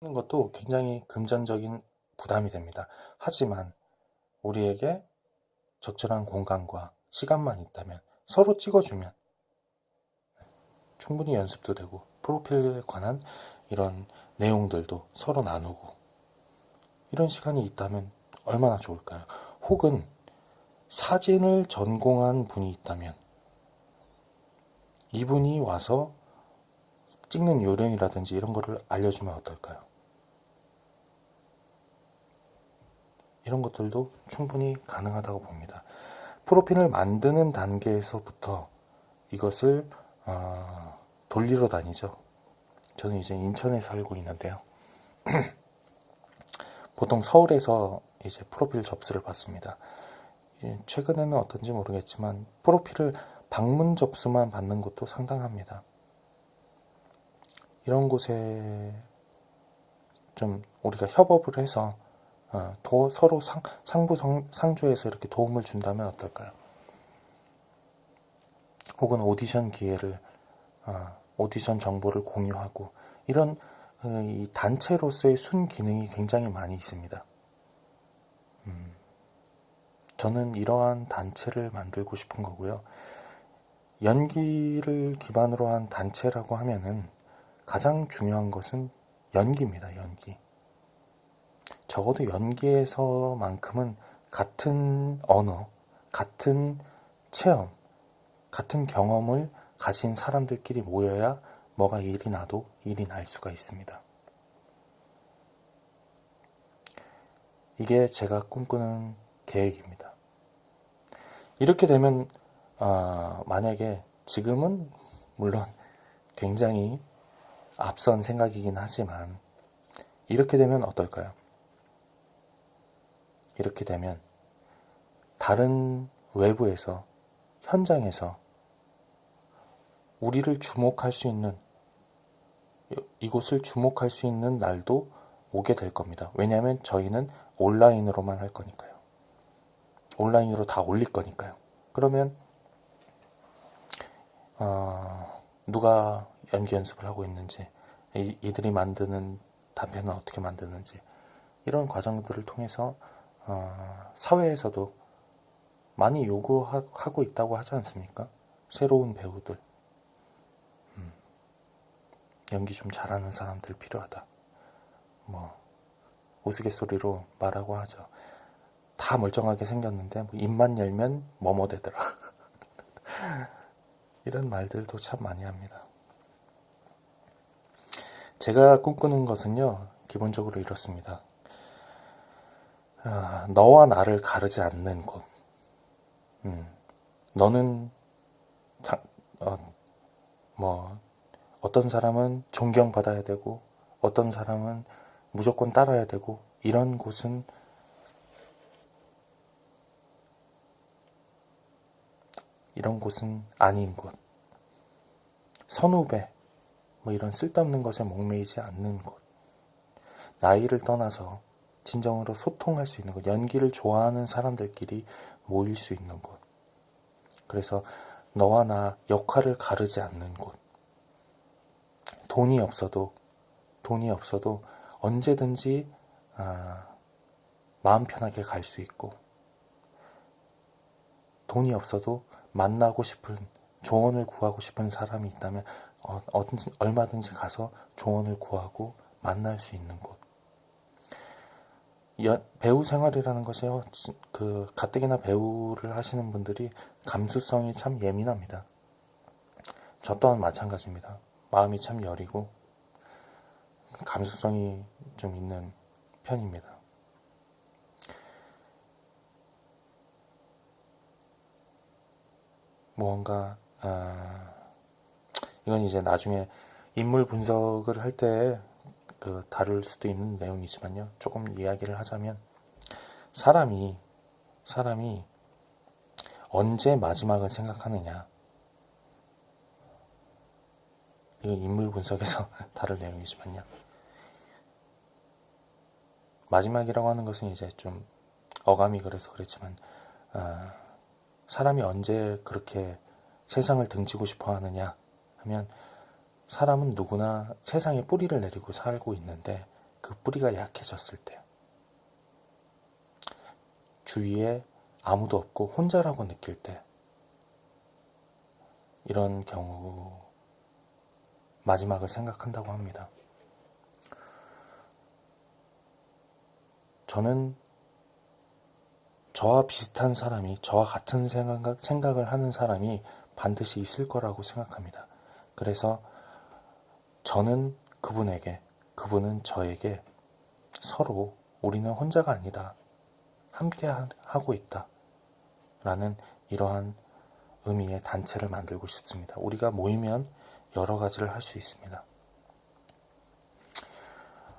하는 것도 굉장히 금전적인 부담이 됩니다. 하지만 우리에게 적절한 공간과 시간만 있다면 서로 찍어주면 충분히 연습도 되고 프로필에 관한 이런 내용들도 서로 나누고 이런 시간이 있다면 얼마나 좋을까요? 혹은 사진을 전공한 분이 있다면 이분이 와서 찍는 요령이라든지 이런 거를 알려주면 어떨까요? 이런 것들도 충분히 가능하다고 봅니다. 프로필을 만드는 단계에서부터 이것을 어, 돌리러 다니죠. 저는 이제 인천에 살고 있는데요. 보통 서울에서 이제 프로필 접수를 받습니다. 예, 최근에는 어떤지 모르겠지만 프로필을 방문 접수만 받는 곳도 상당합니다. 이런 곳에 좀 우리가 협업을 해서 어, 도, 서로 상, 상부 상, 상조해서 이렇게 도움을 준다면 어떨까요? 혹은 오디션 기회를 어, 오디션 정보를 공유하고 이런 어, 이 단체로서의 순 기능이 굉장히 많이 있습니다. 음, 저는 이러한 단체를 만들고 싶은 거고요. 연기를 기반으로 한 단체라고 하면은 가장 중요한 것은 연기입니다. 연기. 적어도 연기에서만큼은 같은 언어, 같은 체험, 같은 경험을 가진 사람들끼리 모여야 뭐가 일이 나도 일이 날 수가 있습니다. 이게 제가 꿈꾸는 계획입니다. 이렇게 되면 아, 만약에 지금은 물론 굉장히 앞선 생각이긴 하지만 이렇게 되면 어떨까요? 이렇게 되면 다른 외부에서 현장에서 우리를 주목할 수 있는 이곳을 주목할 수 있는 날도 오게 될 겁니다. 왜냐하면 저희는 온라인으로만 할 거니까요. 온라인으로 다 올릴 거니까요. 그러면 어, 누가 연기 연습을 하고 있는지 이, 이들이 만드는 단편은 어떻게 만드는지 이런 과정들을 통해서 어, 사회에서도 많이 요구하고 있다고 하지 않습니까? 새로운 배우들 음, 연기 좀 잘하는 사람들 필요하다. 뭐 우스갯소리로 말하고 하죠. 다 멀쩡하게 생겼는데 뭐 입만 열면 뭐뭐 되더라. 이런 말들도 참 많이 합니다. 제가 꿈꾸는 것은요, 기본적으로 이렇습니다. 아, 너와 나를 가르지 않는 곳. 음, 너는, 다, 어, 뭐, 어떤 사람은 존경받아야 되고, 어떤 사람은 무조건 따라야 되고, 이런 곳은 이런 곳은 아닌 곳. 선후배, 뭐 이런 쓸데없는 것에 목매이지 않는 곳. 나이를 떠나서 진정으로 소통할 수 있는 곳. 연기를 좋아하는 사람들끼리 모일 수 있는 곳. 그래서 너와 나 역할을 가르지 않는 곳. 돈이 없어도, 돈이 없어도 언제든지, 아, 마음 편하게 갈 수 있고, 돈이 없어도 만나고 싶은 조언을 구하고 싶은 사람이 있다면 어, 어든지, 얼마든지 가서 조언을 구하고 만날 수 있는 곳. 연, 배우 생활이라는 것이요, 그 가뜩이나 배우를 하시는 분들이 감수성이 참 예민합니다. 저 또한 마찬가지입니다. 마음이 참 여리고 감수성이 좀 있는 편입니다. 무언가 아, 이건 이제 나중에 인물 분석을 할 때 그 다룰 수도 있는 내용이지만요. 조금 이야기를 하자면 사람이 사람이 언제 마지막을 생각하느냐 이건 인물 분석에서 다룰 내용이지만요. 마지막이라고 하는 것은 이제 좀 어감이 그래서 그랬지만 아, 사람이 언제 그렇게 세상을 등지고 싶어 하느냐 하면 사람은 누구나 세상에 뿌리를 내리고 살고 있는데 그 뿌리가 약해졌을 때 주위에 아무도 없고 혼자라고 느낄 때 이런 경우 마지막을 생각한다고 합니다. 저는 저와 비슷한 사람이, 저와 같은 생각, 생각을 하는 사람이 반드시 있을 거라고 생각합니다. 그래서 저는 그분에게, 그분은 저에게 서로 우리는 혼자가 아니다. 함께 하- 하고 있다. 라는 이러한 의미의 단체를 만들고 싶습니다. 우리가 모이면 여러 가지를 할 수 있습니다.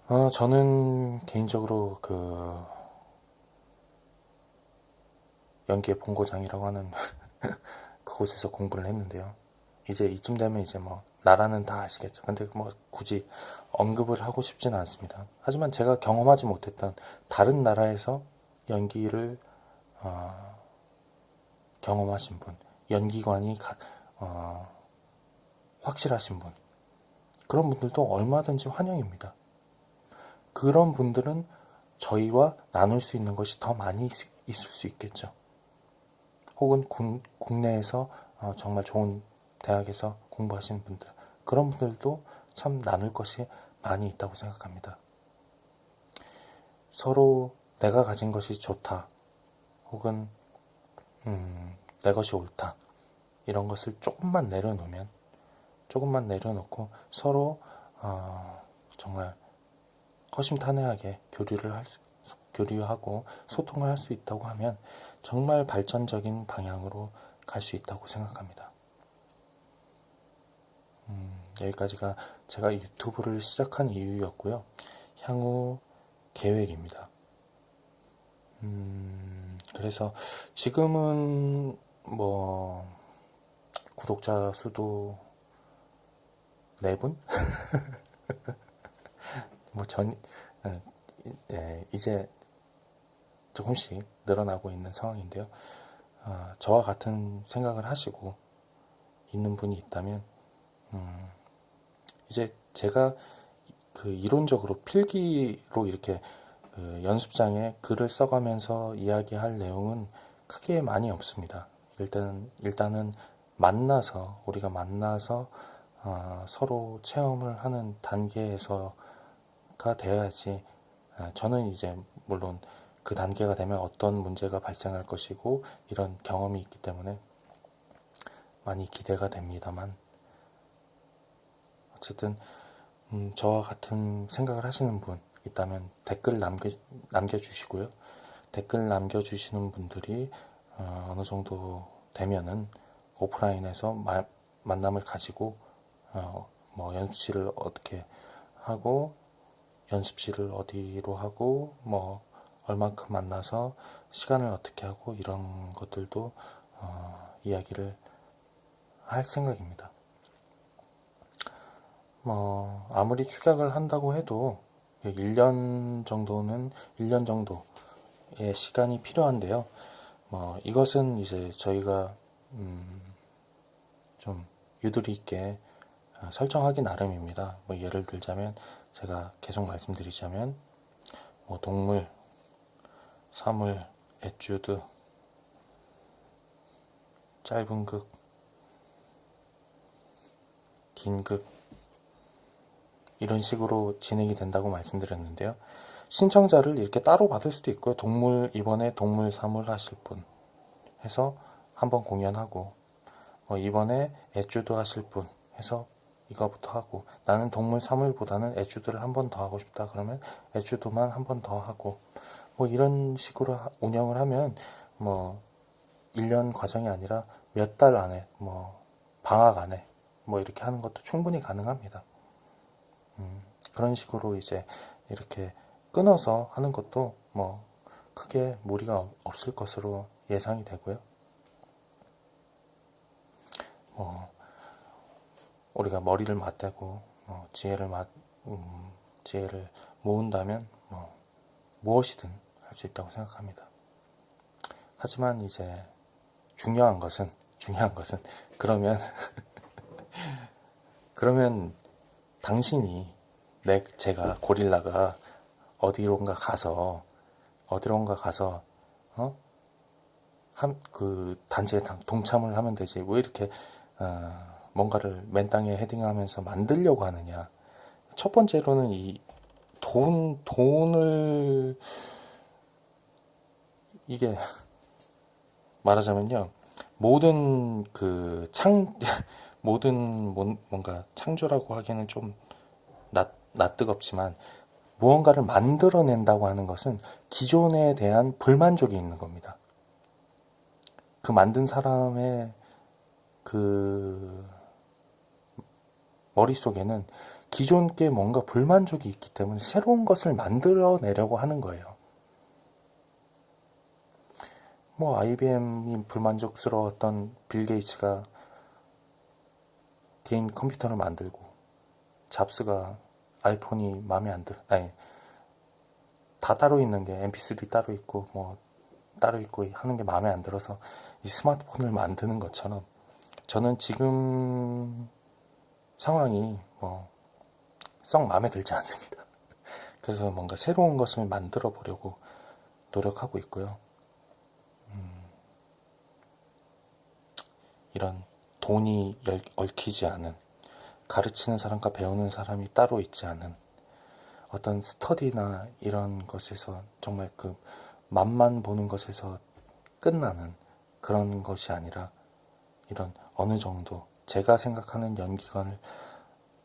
어, 저는 개인적으로 그 연기의 본고장이라고 하는 그곳에서 공부를 했는데요. 이제 이쯤 되면 이제 뭐 나라는 다 아시겠죠. 근데 뭐 굳이 언급을 하고 싶지는 않습니다. 하지만 제가 경험하지 못했던 다른 나라에서 연기를 어, 경험하신 분, 연기관이 가- 어, 확실하신 분, 그런 분들도 얼마든지 환영입니다. 그런 분들은 저희와 나눌 수 있는 것이 더 많이 있, 있을 수 있겠죠. 혹은 국, 국내에서 어, 정말 좋은 대학에서 공부하시는 분들, 그런 분들도 참 나눌 것이 많이 있다고 생각합니다. 서로 내가 가진 것이 좋다, 혹은 음, 내 것이 옳다, 이런 것을 조금만 내려놓으면, 조금만 내려놓고 서로 어, 정말 허심탄회하게 교류를 할 수, 교류하고 소통을 할 수 있다고 하면 정말 발전적인 방향으로 갈 수 있다고 생각합니다. 음, 여기까지가 제가 유튜브를 시작한 이유였고요. 향후 계획입니다. 음, 그래서 지금은 뭐 구독자 수도 4분? 뭐 전, 어, 예, 이제 조금씩 늘어나고 있는 상황인데요. 어, 저와 같은 생각을 하시고 있는 분이 있다면, 음, 이제 제가 그 이론적으로 필기로 이렇게 그 연습장에 글을 써가면서 이야기할 내용은 크게 많이 없습니다. 일단, 일단은 만나서, 우리가 만나서 어, 서로 체험을 하는 단계에서가 돼야지 아, 저는 이제 물론 그 단계가 되면 어떤 문제가 발생할 것이고 이런 경험이 있기 때문에 많이 기대가 됩니다만 어쨌든 음, 저와 같은 생각을 하시는 분 있다면 댓글 남겨, 남겨주시고요. 댓글 남겨주시는 분들이 어, 어느 정도 되면은 오프라인에서 마- 만남을 가지고 어, 뭐 연습실을 어떻게 하고 연습실을 어디로 하고 뭐 얼만큼 만나서 시간을 어떻게 하고 이런 것들도 어, 이야기를 할 생각입니다. 뭐 아무리 축약을 한다고 해도 1년 정도는 1년 정도의 시간이 필요한데요. 뭐 이것은 이제 저희가 음, 좀 유두리 있게 어, 설정하기 나름입니다. 뭐 예를 들자면 제가 계속 말씀드리자면 뭐 동물, 사물, 에튜드, 짧은 극, 긴 극, 이런 식으로 진행이 된다고 말씀드렸는데요. 신청자를 이렇게 따로 받을 수도 있고요. 동물, 이번에 동물, 사물 하실 분 해서 한번 공연하고, 뭐 이번에 에튜드 하실 분 해서 이거부터 하고, 나는 동물, 사물보다는 에튜드를 한 번 더 하고 싶다. 그러면 에튜드만 한 번 더 하고, 뭐 이런 식으로 하- 운영을 하면 뭐 1년 과정이 아니라 몇 달 안에, 뭐 방학 안에 뭐 이렇게 하는 것도 충분히 가능합니다. 음, 그런 식으로 이제 이렇게 끊어서 하는 것도 뭐 크게 무리가 없- 없을 것으로 예상이 되고요. 뭐 우리가 머리를 맞대고 뭐 지혜를 맞 음, 지혜를 모은다면 뭐 무엇이든 할 수 있다고 생각합니다. 하지만 이제 중요한 것은 중요한 것은 그러면 그러면 당신이 내 제가 고릴라가 어디론가 가서 어디론가 가서 어? 한, 그 단체에 당- 동참을 하면 되지. 왜 이렇게 어, 뭔가를 맨 땅에 헤딩하면서 만들려고 하느냐. 첫 번째로는 이 돈, 돈을 이게 말하자면요. 모든 그 창 모든 뭔- 뭔가 창조라고 하기에는 좀 낯, 낯뜨겁지만 무언가를 만들어낸다고 하는 것은 기존에 대한 불만족이 있는 겁니다. 그 만든 사람의 그 머릿속에는 기존 게 뭔가 불만족이 있기 때문에 새로운 것을 만들어내려고 하는 거예요. 뭐 IBM이 불만족스러웠던 빌 게이츠가 개인 컴퓨터를 만들고 잡스가 아이폰이 마음에 안 들, 아니 다 따로 있는 게 MP3 따로 있고 뭐 따로 있고 하는 게 마음에 안 들어서 이 스마트폰을 만드는 것처럼 저는 지금 상황이 뭐 썩 마음에 들지 않습니다. 그래서 뭔가 새로운 것을 만들어 보려고 노력하고 있고요. 음, 이런 돈이 열- 얽히지 않은 가르치는 사람과 배우는 사람이 따로 있지 않은 어떤 스터디나 이런 것에서 정말 그 맛만 보는 것에서 끝나는 그런 것이 아니라 이런 어느 정도 제가 생각하는 연기관을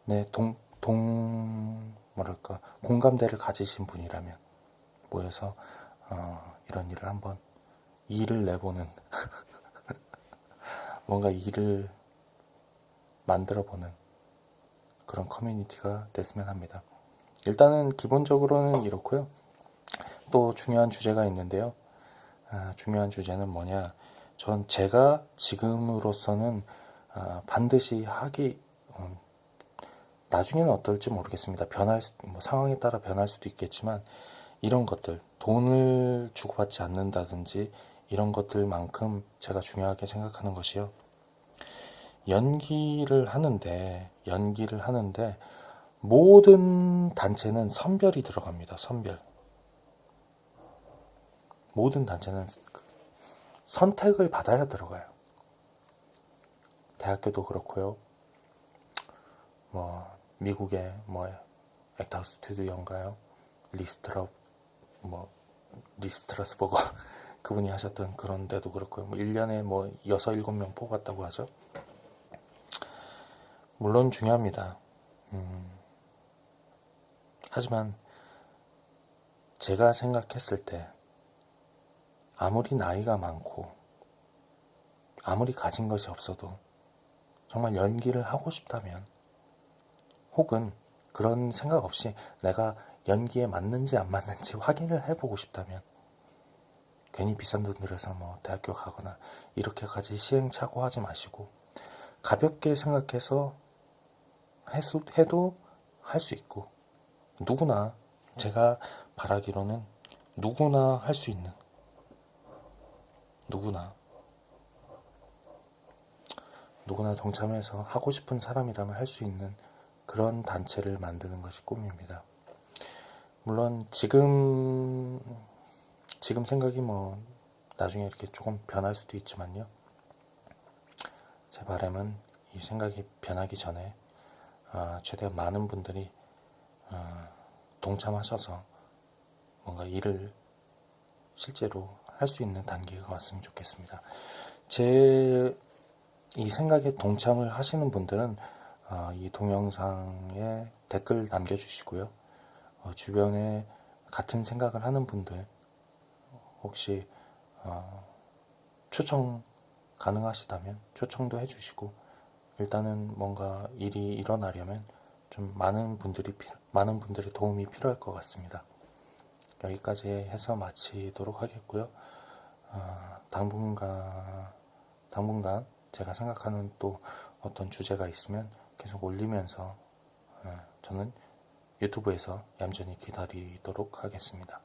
내 동, 동, 뭐랄까, 공감대를 가지신 분이라면 모여서 어, 이런 일을 한번 일을 내보는 뭔가 일을 만들어 보는 그런 커뮤니티가 됐으면 합니다. 일단은 기본적으로는 이렇고요. 또 중요한 주제가 있는데요. 아, 중요한 주제는 뭐냐? 전 제가 지금으로서는 아, 반드시 하기 음, 나중에는 어떨지 모르겠습니다. 변할 수- 뭐 상황에 따라 변할 수도 있겠지만 이런 것들 돈을 주고받지 않는다든지 이런 것들만큼 제가 중요하게 생각하는 것이요. 연기를 하는데 연기를 하는데 모든 단체는 선별이 들어갑니다. 선별. 모든 단체는 그 선택을 받아야 들어가요. 대학교도 그렇고요. 뭐 미국의 뭐 액터 스튜디오인가요? 리스트럽 뭐 리스트라스버거 그분이 하셨던 그런 데도 그렇고요. 뭐 1년에 뭐 6, 7명 뽑았다고 하죠. 물론 중요합니다. 음, 하지만 제가 생각했을 때 아무리 나이가 많고 아무리 가진 것이 없어도 정말 연기를 하고 싶다면 혹은 그런 생각 없이 내가 연기에 맞는지 안 맞는지 확인을 해보고 싶다면 괜히 비싼 돈 들여서 뭐 대학교 가거나 이렇게까지 시행착오하지 마시고 가볍게 생각해서 해수- 해도 할 수 있고 누구나 제가 바라기로는 누구나 할 수 있는 누구나 누구나 동참해서 하고 싶은 사람이라면 할 수 있는 그런 단체를 만드는 것이 꿈입니다. 물론 지금 지금 생각이 뭐 나중에 이렇게 조금 변할 수도 있지만요. 제 바람은 이 생각이 변하기 전에 아, 최대한 많은 분들이 아, 동참하셔서 뭔가 일을 실제로 할 수 있는 단계가 왔으면 좋겠습니다. 제 이 생각에 동참을 하시는 분들은 아, 이 동영상에 댓글 남겨주시고요. 어, 주변에 같은 생각을 하는 분들 혹시 어, 초청 가능하시다면 초청도 해주시고 일단은 뭔가 일이 일어나려면 좀 많은 분들이 필- 많은 분들의 도움이 필요할 것 같습니다. 여기까지 해서 마치도록 하겠고요. 어, 당분간 당분간 제가 생각하는 또 어떤 주제가 있으면 계속 올리면서 어, 저는 유튜브에서 얌전히 기다리도록 하겠습니다.